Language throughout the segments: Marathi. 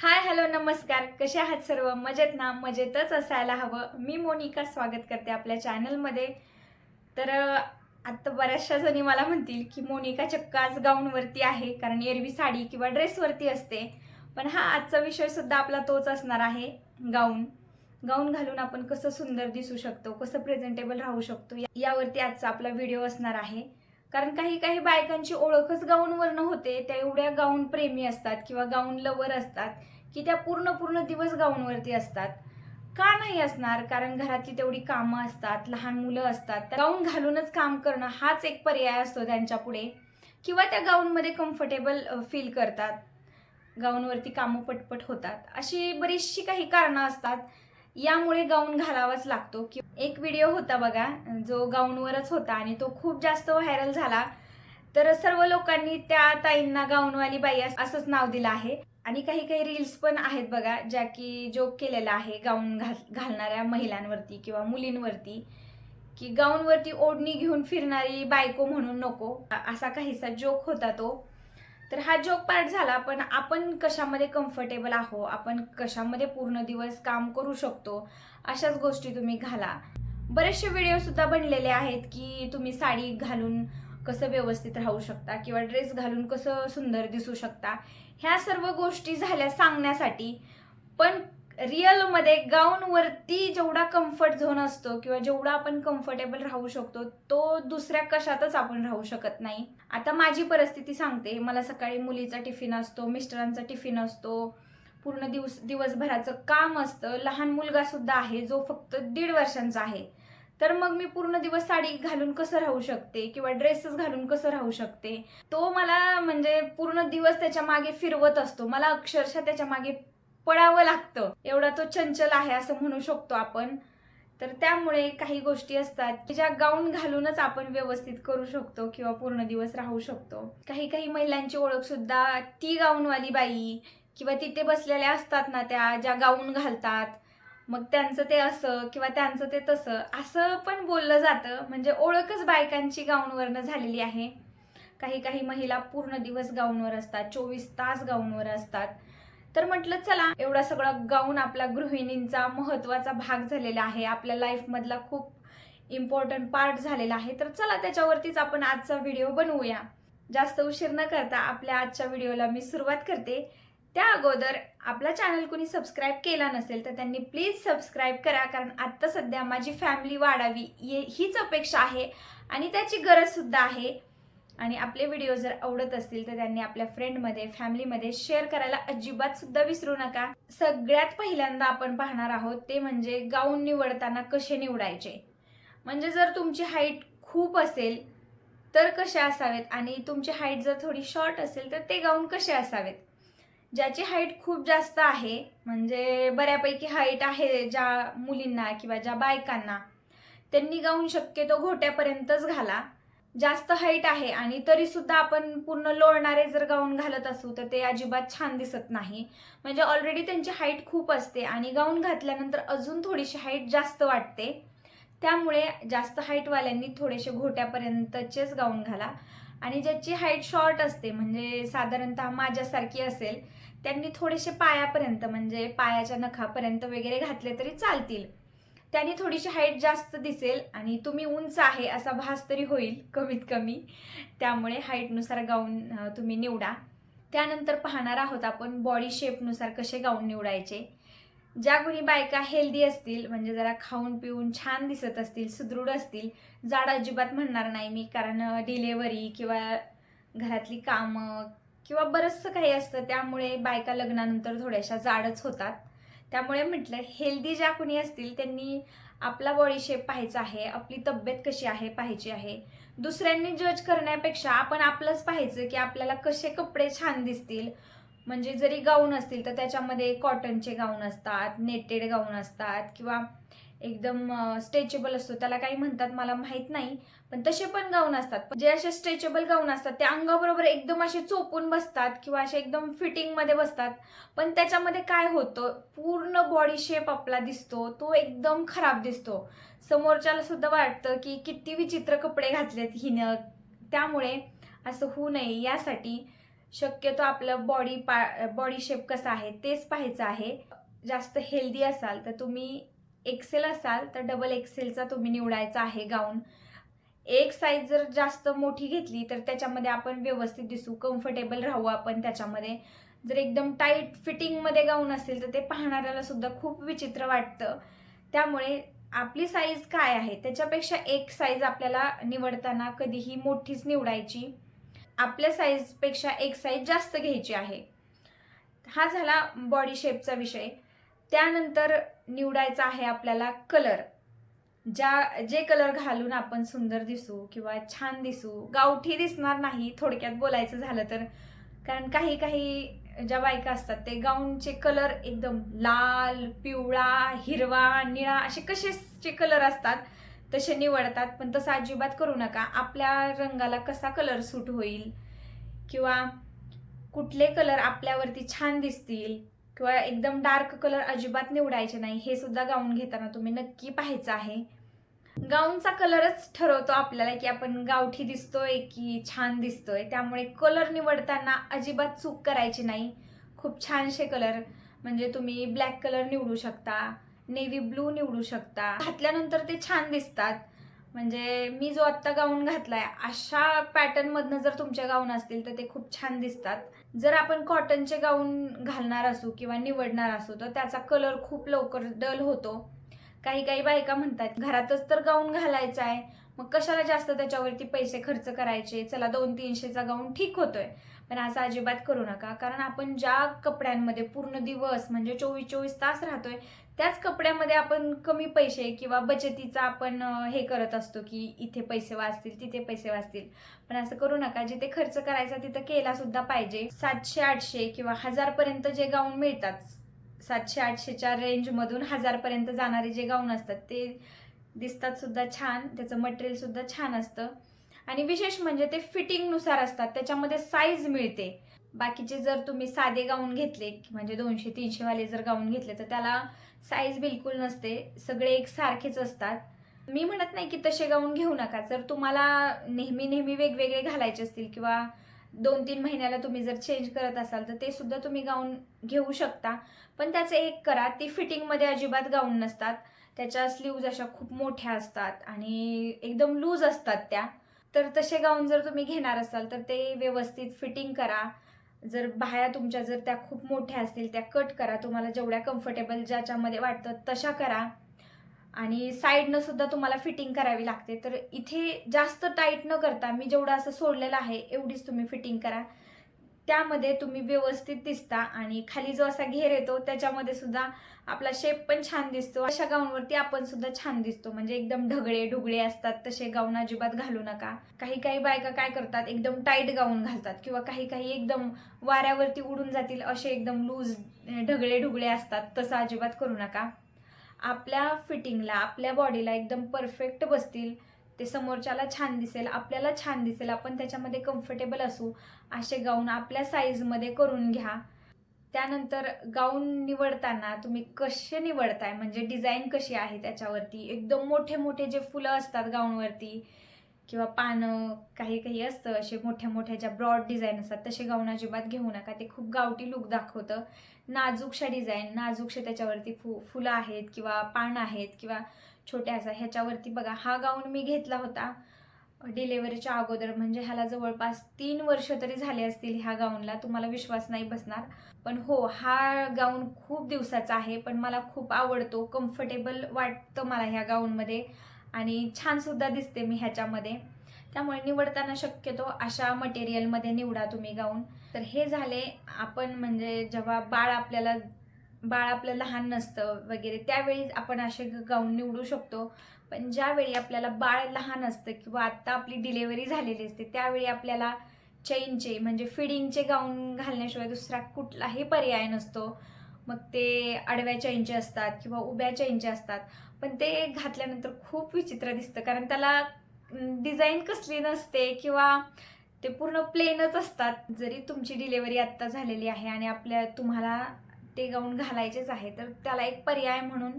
हाय हॅलो नमस्कार. कसे आहात सर्व? मजेत ना? मजेतच असायला हवं. मी मोनिका स्वागत करते आपल्या चॅनलमध्ये. तर आत्ता बऱ्याचशा जणी मला म्हणतील की मोनिका चक्क आज गाऊनवरती आहे कारण एरवी साडी किंवा ड्रेसवरती असते. पण हा आजचा विषयसुद्धा आपला तोच असणार आहे गाऊन. गाऊन घालून आपण कसं सुंदर दिसू शकतो कसं प्रेझेंटेबल राहू शकतो यावरती आजचा आपला व्हिडिओ असणार आहे. कारण काही काही बायकांची ओळखच गाऊनवरनं होते त्या एवढ्या गाऊन प्रेमी असतात किंवा गाऊन लवर असतात की त्या पूर्ण पूर्ण दिवस गाऊनवरती असतात. का नाही असणार? कारण घरातली तेवढी कामं असतात लहान मुलं असतात. त्या गाऊन घालूनच काम करणं हाच एक पर्याय असतो त्यांच्या पुढे. किंवा त्या गाऊनमध्ये कम्फर्टेबल फील करतात. गाऊनवरती कामं पटपट होतात. अशी बरीचशी काही कारणं असतात. यामुळे गाऊन घालावाच लागतो. की एक व्हिडिओ होता बघा जो गाऊनवरच होता आणि तो खूप जास्त व्हायरल झाला. तर सर्व लोकांनी त्या ताईंना गाऊनवाली बाई असंच नाव दिलं आहे. आणि काही काही रील्स पण आहेत बघा ज्या की जोक केलेला आहे गाऊन घाल घालणाऱ्या महिलांवरती किंवा मुलींवरती की गाऊनवरती ओढणी घेऊन फिरणारी बायको म्हणून नको. असा काहीसा जोक होता तो. तर हा जोक पार्ट झाला पण आपण कशामध्ये कम्फर्टेबल आहो? आपण कशामध्ये पूर्ण दिवस काम करू शकतो? अशाच गोष्टी तुम्ही घाला. बरेचसे व्हिडिओ सुद्धा बनलेले आहेत की तुम्ही साडी घालून कसं व्यवस्थित राहू शकता किंवा ड्रेस घालून कसं सुंदर दिसू शकता. ह्या सर्व गोष्टी झाल्या सांगण्यासाठी. पण रिअलमध्ये गाऊनवरती जेवढा कम्फर्ट झोन असतो किंवा जेवढा आपण कम्फर्टेबल राहू शकतो तो दुसऱ्या कशातच आपण राहू शकत नाही. आता माझी परिस्थिती सांगते. मला सकाळी मुलीचा टिफिन असतो मिस्टरांचा टिफिन असतो. पूर्ण दिवस दिवसभराचं काम असतं. लहान मुलगा सुद्धा आहे जो फक्त दीड वर्षांचा आहे. तर मग मी पूर्ण दिवस साडी घालून कसं राहू शकते? किंवा ड्रेसेस घालून कसं राहू शकते? तो मला म्हणजे पूर्ण दिवस त्याच्यामागे फिरवत असतो. मला अक्षरशः त्याच्यामागे पडावं लागतं. एवढा तो चंचल आहे असं म्हणू शकतो आपण. तर त्यामुळे काही गोष्टी असतात की ज्या गाऊन घालूनच आपण व्यवस्थित करू शकतो किंवा पूर्ण दिवस राहू शकतो. काही काही महिलांची ओळख सुद्धा ती गाऊनवाली बाई किंवा तिथे बसलेल्या असतात ना त्या ज्या गाऊन घालतात. मग त्यांचं ते असं किंवा त्यांचं ते तसं असं पण बोललं जातं. म्हणजे ओळखच बायकांची गाऊनवरनं झालेली आहे. काही काही महिला पूर्ण दिवस गाऊनवर असतात चोवीस तास गाऊनवर असतात. तर म्हटलं चला एवढा सगळा गाऊन आपला गृहिणींचा महत्त्वाचा भाग झालेला आहे. आपल्या लाईफमधला खूप इम्पॉर्टंट पार्ट झालेला आहे. तर चला त्याच्यावरतीच आपण आजचा व्हिडिओ बनवूया. जास्त उशीर न करता आपल्या आजच्या व्हिडिओला मी सुरुवात करते. त्या अगोदर आपला चॅनल कोणी सबस्क्राईब केला नसेल तर त्यांनी प्लीज सबस्क्राईब करा. कारण आत्ता सध्या माझी फॅमिली वाढावी ये- हीच अपेक्षा आहे. आणि त्याची गरजसुद्धा आहे. आणि आपले व्हिडिओ जर आवडत असतील तर त्यांनी आपल्या फ्रेंडमध्ये फॅमिलीमध्ये शेअर करायला अजिबात सुद्धा विसरू नका. सगळ्यात पहिल्यांदा आपण पाहणार आहोत ते म्हणजे गाऊन निवडताना कसे निवडायचे. म्हणजे जर तुमची हाईट खूप असेल तर कसे असावेत? आणि तुमची हाईट जर थोडी शॉर्ट असेल तर ते गाऊन कसे असावेत? ज्याची हाईट खूप जास्त आहे म्हणजे बऱ्यापैकी हाईट आहे ज्या मुलींना किंवा ज्या बायकांना त्यांनी गाऊन शक्यतो घोट्यापर्यंतच घाला. जास्त हाईट आहे आणि तरी सुद्धा आपण पूर्ण लोळणारे जर गाऊन घालत असू तर ते अजिबात छान दिसत नाही. म्हणजे ऑलरेडी त्यांची हाईट खूप असते आणि गाऊन घातल्यानंतर अजून थोडीशी हाईट जास्त वाटते. त्यामुळे जास्त हाईटवाल्यांनी थोडेसे घोट्यापर्यंतचेच गाऊन घाला. आणि ज्याची हाईट शॉर्ट असते म्हणजे साधारणतः माझ्यासारखी असेल त्यांनी थोडेसे पायापर्यंत म्हणजे पायाच्या नखापर्यंत वगैरे घातले तरी चालतील. त्याने थोडीशी हाईट जास्त दिसेल आणि तुम्ही उंच आहे असा भास तरी होईल कमीत कमी. त्यामुळे हाईटनुसार गाऊन तुम्ही निवडा. त्यानंतर पाहणार आहोत आपण बॉडी शेपनुसार कसे गाऊन निवडायचे. ज्या कोणी बायका हेल्दी असतील म्हणजे जरा खाऊन पिऊन छान दिसत असतील सुदृढ असतील जाड अजिबात म्हणणार नाही मी कारण डिलेवरी किंवा घरातली कामं किंवा बरंचसं काही असतं त्यामुळे बायका लग्नानंतर थोड्याशा जाडच होतात. त्यामुळे म्हटलं हेल्दी ज्या कोणी असतील त्यांनी आपला बॉडी शेप पाहायचा आहे आपली तब्येत कशी आहे पाहायची आहे. दुसऱ्यांनी जज करण्यापेक्षा आपण आपलंच पाहायचं की आपल्याला कसे कपडे छान दिसतील. म्हणजे जरी गाऊन असतील तर त्याच्यामध्ये कॉटनचे गाऊन असतात नेटेड गाऊन असतात किंवा एकदम स्ट्रेचेबल असतो. त्याला काही म्हणतात मला माहीत नाही पण तसे पण गाऊन असतात. पण जे असे स्ट्रेचेबल गाऊन असतात ते अंगाबरोबर एकदम असे चोपून बसतात किंवा असे एकदम फिटिंगमध्ये बसतात. पण त्याच्यामध्ये काय होतं पूर्ण बॉडी शेप आपला दिसतो तो एकदम खराब दिसतो. समोरच्याला सुद्धा वाटतं की किती विचित्र कपडे घातलेत हिनं. त्यामुळे असं होऊ नये. यासाठी शक्यतो आपलं बॉडी पा बॉडी शेप कसं आहे तेच पाहायचं आहे. जास्त हेल्दी असाल तर तुम्ही एक्सेल असाल तर डबल एक्सेलचा तुम्ही निवडायचा आहे गाऊन एक साईज जर जास्त मोठी घेतली तर त्याच्यामध्ये आपण व्यवस्थित दिसू कम्फर्टेबल राहू आपण त्याच्यामध्ये. जर एकदम टाईट फिटिंगमध्ये गाऊन असेल तर ते पाहणाऱ्याला सुद्धा खूप विचित्र वाटतं. त्यामुळे आपली साईज काय आहे? त्याच्यापेक्षा एक साईज आपल्याला निवडताना कधीही मोठीच निवडायची. आपल्या साईजपेक्षा एक साईज जास्त घ्यायची आहे. हा झाला बॉडी शेपचा विषय. त्यानंतर निवडायचा आहे आपल्याला कलर. ज्या जे कलर घालून आपण सुंदर दिसू किंवा छान दिसू गावठी दिसणार नाही थोडक्यात बोलायचं झालं तर. कारण काही काही ज्या बायका असतात ते गाऊनचे कलर एकदम लाल पिवळा हिरवा निळा असे कसेचे कलर असतात तसे निवडतात. पण तसं अजिबात करू नका. आपल्या रंगाला कसा कलर सूट होईल? किंवा कुठले कलर आपल्यावरती छान दिसतील? किंवा एकदम डार्क कलर अजिबात निवडायचे नाही हे सुद्धा गाऊन घेताना तुम्ही नक्की पाहायचं आहे. गाऊनचा कलरच ठरवतो आपल्याला की आपण गावठी दिसतोय की छान दिसतोय त्यामुळे कलर निवडताना अजिबात चूक करायची नाही. खूप छानसे कलर म्हणजे तुम्ही ब्लॅक कलर निवडू शकता नेव्ही ब्लू निवडू शकता. घातल्यानंतर ते छान दिसतात. म्हणजे मी जो आत्ता गाऊन घातलाय अशा पॅटर्नमधनं जर तुमच्या गाऊन असतील तर ते खूप छान दिसतात. जर आपण कॉटनचे गाऊन घालणार असू किंवा निवडणार असू तर त्याचा कलर खूप लवकर डल होतो. काही काही बायका म्हणतात घरातच तर गाऊन घालायचा आहे. मग कशाला जास्त त्याच्यावरती पैसे खर्च करायचे? चला दोन तीनशेचा गाऊन ठीक होतोय. पण असं अजिबात करू नका. कारण आपण ज्या कपड्यांमध्ये पूर्ण दिवस म्हणजे चोवीस चोवीस तास राहतोय त्याच कपड्यामध्ये आपण कमी पैसे किंवा बचतीचा आपण हे करत असतो की इथे पैसे वाचतील तिथे पैसे वाचतील. पण असं करू नका जिथे खर्च करायचा तिथं केला सुद्धा पाहिजे. सातशे आठशे किंवा हजार पर्यंत जे गाऊन मिळतात सातशे आठशेच्या रेंजमधून हजारपर्यंत जाणारे जे गाऊन असतात ते दिसतात सुद्धा छान त्याचं मटेरियल सुद्धा छान असतं. आणि विशेष म्हणजे ते फिटिंगनुसार असतात त्याच्यामध्ये साईज मिळते. बाकीचे जर तुम्ही साधे गाऊन घेतले म्हणजे दोनशे तीनशे वाले जर गाऊन घेतले तर त्याला साईज बिलकुल नसते. सगळे एक सारखेच असतात. मी म्हणत नाही की तसे गाऊन घेऊ नका. जर तुम्हाला नेहमी नेहमी वेगवेगळे घालायचे असतील किंवा दोन तीन महिन्याला तुम्ही जर चेंज करत असाल तर ते सुद्धा तुम्ही गाऊन घेऊ शकता. पण त्याचं एक करा ती फिटिंगमध्ये अजिबात गाऊन नसतात. त्याच्या स्लीव्ज अशा खूप मोठ्या असतात आणि एकदम लूज असतात त्या. तर तसे गाऊन जर तुम्ही घेणार असाल तर ते व्यवस्थित फिटिंग करा. जर बाह्या तुमच्या जर त्या खूप मोठ्या असतील त्या कट करा. तुम्हाला जेवढ्या कम्फर्टेबल ज्याच्यामध्ये वाटतं तशा करा. आणि साईडनं सुद्धा तुम्हाला फिटिंग करावी लागते. तर इथे जास्त टाईट न करता मी जेवढं असं सोडलेलं आहे एवढीच तुम्ही फिटिंग करा. त्यामध्ये तुम्ही व्यवस्थित दिसता आणि खाली जो असा घेर येतो त्याच्यामध्ये सुद्धा आपला शेप पण छान दिसतो. अशा गाऊनवरती आपण सुद्धा छान दिसतो. म्हणजे एकदम ढगळे ढुगळे असतात तसे गाऊन अजिबात घालू नका. काही काही बायका काय करतात एकदम टाईट गाऊन घालतात किंवा काही काही एकदम वाऱ्यावरती उडून जातील असे एकदम लूज ढगळे ढुगळे असतात तसं अजिबात करू नका. आपल्या फिटिंगला आपल्या बॉडीला एकदम परफेक्ट बसतील. ते समोरच्याला छान दिसेल आपल्याला छान दिसेल आपण त्याच्यामध्ये कम्फर्टेबल असू असे गाऊन आपल्या साईजमध्ये करून घ्या. त्यानंतर गाऊन निवडताना तुम्ही कसे निवडताय? म्हणजे डिझाईन कशी आहे त्याच्यावरती? एकदम मोठे मोठे जे फुलं असतात गाऊनवरती किंवा पानं काही काही असतं असे मोठ्या मोठ्या ज्या ब्रॉड डिझाईन असतात तसे गाऊन अजिबात घेऊ नका. ते खूप गावठी लुक दाखवतं. नाजूकशा डिझाईन नाजूकशा त्याच्यावरती फु फुलं आहेत किंवा पान आहेत किंवा छोट्या असा ह्याच्यावरती बघा हा गाऊन मी घेतला होता डिलेवरीच्या अगोदर. म्हणजे ह्याला जवळपास तीन वर्ष तरी झाले असतील ह्या गाऊनला. तुम्हाला विश्वास नाही बसणार. पण हो हा गाऊन खूप दिवसाचा आहे. पण मला खूप आवडतो. कम्फर्टेबल वाटतं मला ह्या गाऊनमध्ये. आणि छानसुद्धा दिसते मी ह्याच्यामध्ये. त्यामुळे निवडताना शक्यतो अशा मटेरियलमध्ये निवडा तुम्ही गाऊन. तर हे झाले आपण म्हणजे जेव्हा बाळ आपल्याला बाळ आपलं लहान नसतं वगैरे त्यावेळी आपण असे ग- गाऊन निवडू शकतो. पण ज्यावेळी आपल्याला बाळ लहान असतं किंवा आत्ता आपली डिलेवरी झालेली असते त्यावेळी आपल्याला चैनचे म्हणजे फिडिंगचे गाऊन घालण्याशिवाय दुसरा कुठलाही पर्याय नसतो. मग ते आडव्या चैनचे असतात किंवा उभ्या चैनचे असतात. पण ते घातल्यानंतर खूप विचित्र दिसतं. कारण त्याला डिझाईन कसली नसते किंवा ते पूर्ण प्लेनच असतात. जरी तुमची डिलेवरी आत्ता झालेली आहे आणि आपल्या तुम्हाला ते गाऊन घालायचेच आहे तर त्याला एक पर्याय म्हणून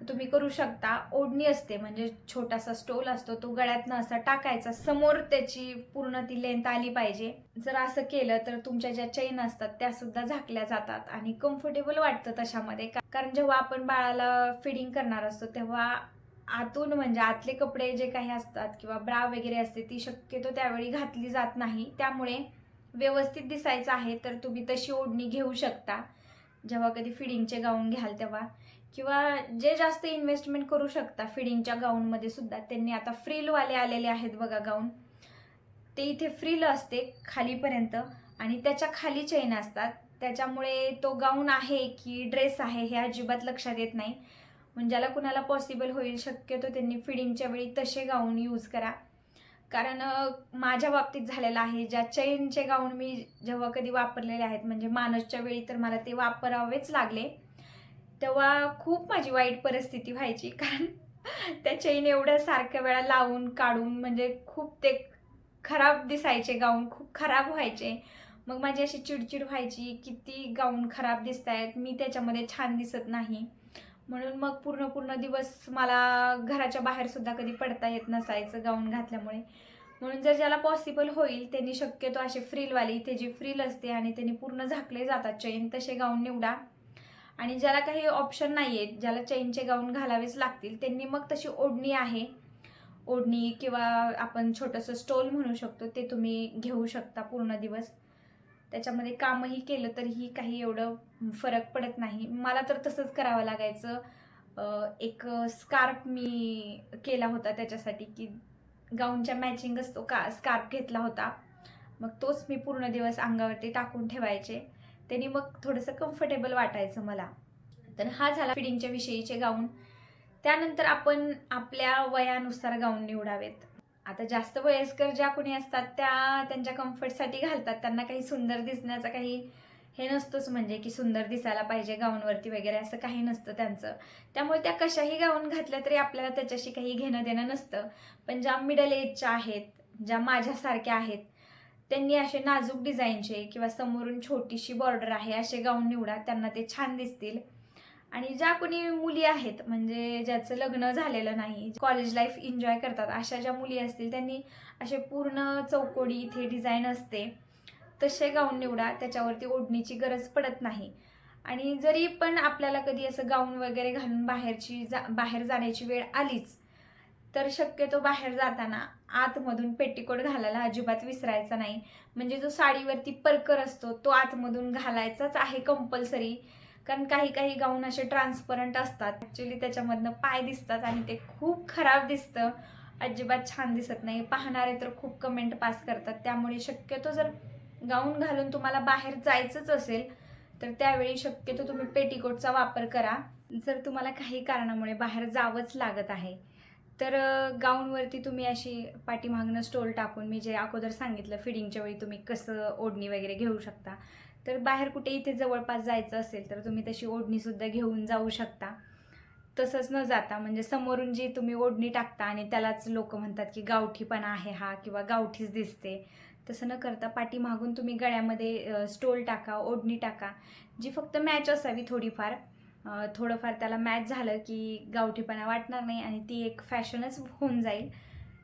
तुम्ही करू शकता. ओढणी असते म्हणजे छोटासा स्टोल असतो तो गळ्यातनं असा टाकायचा. समोर त्याची पूर्ण ती लेंथ आली पाहिजे. जर असं केलं तर तुमच्या ज्या चैन असतात त्या सुद्धा झाकल्या जातात आणि कम्फर्टेबल वाटतं तशामध्ये. कारण जेव्हा आपण बाळाला फिडिंग करणार असतो तेव्हा आतून म्हणजे आतले कपडे जे काही असतात किंवा ब्रा वगैरे असते ती शक्यतो त्यावेळी घातली जात नाही. त्यामुळे व्यवस्थित दिसायचं आहे तर तुम्ही तशी ओढणी घेऊ शकता. जेव्हा कधी फिडिंगचे गाऊन घ्याल तेव्हा. किंवा जे जास्त इन्व्हेस्टमेंट करू शकता फिडिंगच्या गाऊनमध्ये सुद्धा त्यांनी आता फ्रीलवाले आलेले आहेत बघा गाऊन ते इथे फ्रील असते खालीपर्यंत आणि त्याच्याखाली चैन असतात. त्याच्यामुळे तो गाऊन आहे की ड्रेस आहे हे अजिबात लक्षात येत नाही. म्हणजे ज्याला कुणाला पॉसिबल होईल शक्यतो त्यांनी फिडिंगच्या वेळी तसे गाऊन यूज करा. कारण माझ्या बाबतीत झालेलं आहे. ज्या चैनचे गाऊन मी जेव्हा कधी वापरलेले आहेत म्हणजे मानसच्या वेळी तर मला ते वापरावेच लागले. तेव्हा खूप माझी वाईट परिस्थिती व्हायची. कारण त्या चैन एवढ्या सारख्या वेळा लावून काढून म्हणजे खूप ते खराब दिसायचे गाऊन खूप खराब व्हायचे. मग माझी अशी चिडचिड व्हायची किती गाऊन खराब दिसत आहेत मी त्याच्यामध्ये छान दिसत नाही. म्हणून मग पूर्ण पूर्ण दिवस मला घराच्या बाहेरसुद्धा कधी पडता येत नसायचं गाऊन घातल्यामुळे. म्हणून जर ज्याला पॉसिबल होईल त्यांनी शक्यतो असे फ्रीलवाली इथे जी फ्रील असते आणि त्यांनी पूर्ण झाकले जातात चैन तसे गाऊन निवडा. आणि ज्याला काही ऑप्शन नाही आहेत ज्याला चैनचे गाऊन घालावेच लागतील त्यांनी मग तशी ओढणी आहे. ओढणी किंवा आपण छोटंसं स्टोल म्हणू शकतो ते तुम्ही घेऊ शकता पूर्ण दिवस. त्याच्यामध्ये कामही केलं तरीही काही एवढं फरक पडत नाही. मला तर तसंच करावं लागायचं. एक स्कार्फ मी केला होता त्याच्यासाठी की गाऊनच्या मॅचिंग असतो का स्कार्फ घेतला होता. मग तोच मी पूर्ण दिवस अंगावरती टाकून ठेवायचे. त्यांनी मग थोडंसं कम्फर्टेबल वाटायचं मला. तर हा झाला फिडिंगच्या विषयीचे गाऊन. त्यानंतर आपण आपल्या वयानुसार गाऊन निवडावेत. आता जास्त वयस्कर ज्या कोणी असतात त्या त्यांच्या कम्फर्टसाठी घालतात. त्यांना काही सुंदर दिसण्याचा काही हे नसतंच म्हणजे की सुंदर दिसायला पाहिजे गाऊनवरती वगैरे असं काही नसतं त्यांचं. त्यामुळे त्या कशाही गाऊन घातल्या तरी आपल्याला त्याच्याशी काही घेणं देणं नसतं. पण ज्या मिडल एजच्या आहेत ज्या माझ्यासारख्या आहेत त्यांनी असे नाजूक डिझाईनचे किंवा समोरून छोटीशी बॉर्डर आहे असे गाऊन निवडा त्यांना ते छान दिसतील. आणि ज्या कोणी मुली आहेत म्हणजे ज्याचं लग्न झालेलं नाही कॉलेज लाईफ एन्जॉय करतात अशा ज्या मुली असतील त्यांनी असे पूर्ण चौकोडी इथे डिझाईन असते. तसे गाऊन निवडा त्याच्यावरती ओढणीची गरज पडत नाही. आणि जरी पण आपल्याला कधी असं गाऊन वगैरे घालून बाहेरची जा बाहेर जाण्याची वेळ आलीच तर शक्यतो बाहेर जाताना आतमधून पेटीकोट घालायला अजिबात विसरायचा नाही. म्हणजे जो साडीवरती परकर असतो तो आतमधून घालायचाच आहे कंपल्सरी कारण काही काही गाऊन असे ट्रान्सपरंट असतात. ॲक्च्युली त्याच्यामधनं पाय दिसतात आणि ते खूप खराब दिसतं. अजिबात छान दिसत नाही. पाहणारे तर खूप कमेंट पास करतात. त्यामुळे शक्यतो जर गाऊन घालून तुम्हाला बाहेर जायचंच असेल तर त्यावेळी शक्यतो तुम्ही पेटीकोटचा वापर करा. जर तुम्हाला काही कारणामुळे बाहेर जावंच लागत आहे तर गाऊनवरती तुम्ही अशी पाठीमागणं स्टोल टाकून मी जे अगोदर सांगितलं फिडिंगच्या वेळी तुम्ही कसं ओढणी वगैरे घेऊ शकता. तर बाहेर कुठे इथे जवळपास जायचं असेल तर तुम्ही तशी ओढणीसुद्धा घेऊन जाऊ शकता. तसंच न जाता म्हणजे समोरून जी तुम्ही ओढणी टाकता आणि त्यालाच लोक म्हणतात की गावठीपणा आहे हा किंवा गावठीच दिसते तसं न करता पाठीमागून तुम्ही गळ्यामध्ये स्टोल टाका ओढणी टाका जी फक्त मॅच असावी थोडीफार. थोडंफार त्याला मॅच झालं की गावठीपणा वाटणार नाही आणि ती एक फॅशनच होऊन जाईल.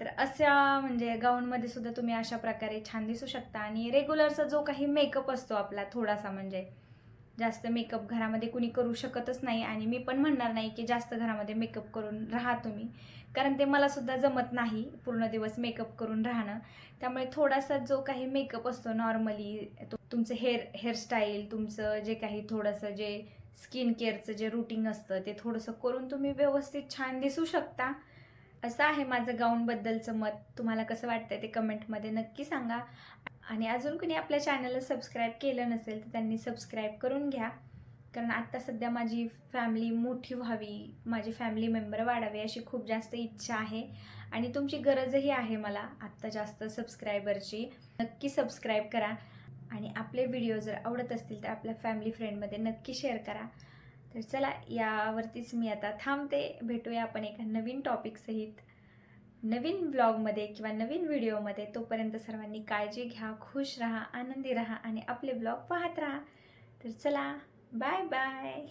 तर अशा म्हणजे गाऊनमध्ये सुद्धा तुम्ही अशा प्रकारे छान दिसू शकता. आणि रेग्युलरचा जो काही मेकअप असतो आपला थोडासा म्हणजे जास्त मेकअप घरामध्ये कुणी करू शकतच नाही आणि मी पण म्हणणार नाही की जास्त घरामध्ये मेकअप करून राहा तुम्ही. कारण ते मला सुद्धा जमत नाही पूर्ण दिवस मेकअप करून राहणं. त्यामुळे थोडासा जो काही मेकअप असतो नॉर्मली तुमचं हेअर हेअरस्टाईल तुमचं जे काही थोडंसं जे स्किन केअरचं जे रुटीन असतं ते थोडंसं करून तुम्ही व्यवस्थित छान दिसू शकता. असं आहे माझं गाऊनबद्दलचं मत. तुम्हाला कसं वाटतंय ते कमेंटमध्ये नक्की सांगा. आणि अजून कोणी आपल्या चॅनलला सबस्क्राईब केलं नसेल तर त्यांनी सबस्क्राईब करून घ्या. कारण आत्ता सध्या माझी फॅमिली मोठी व्हावी माझी फॅमिली मेंबर वाढावे अशी खूप जास्त इच्छा आहे. आणि तुमची गरजही आहे मला आत्ता जास्त सबस्क्रायबरची नक्की सबस्क्राईब करा. आणि आपले व्हिडिओ जर आवडत असतील तर आपल्या फॅमिली फ्रेंडमध्ये नक्की शेअर करा. तर चला यावरतीच मी आता थांबते. भेटूया आपण एका नवीन टॉपिकसहित नवीन ब्लॉगमध्ये किंवा नवीन व्हिडिओमध्ये तोपर्यंत सर्वांनी काळजी घ्या खुश राहा आनंदी राहा आणि आपले ब्लॉग पाहत राहा. तर चला बाय बाय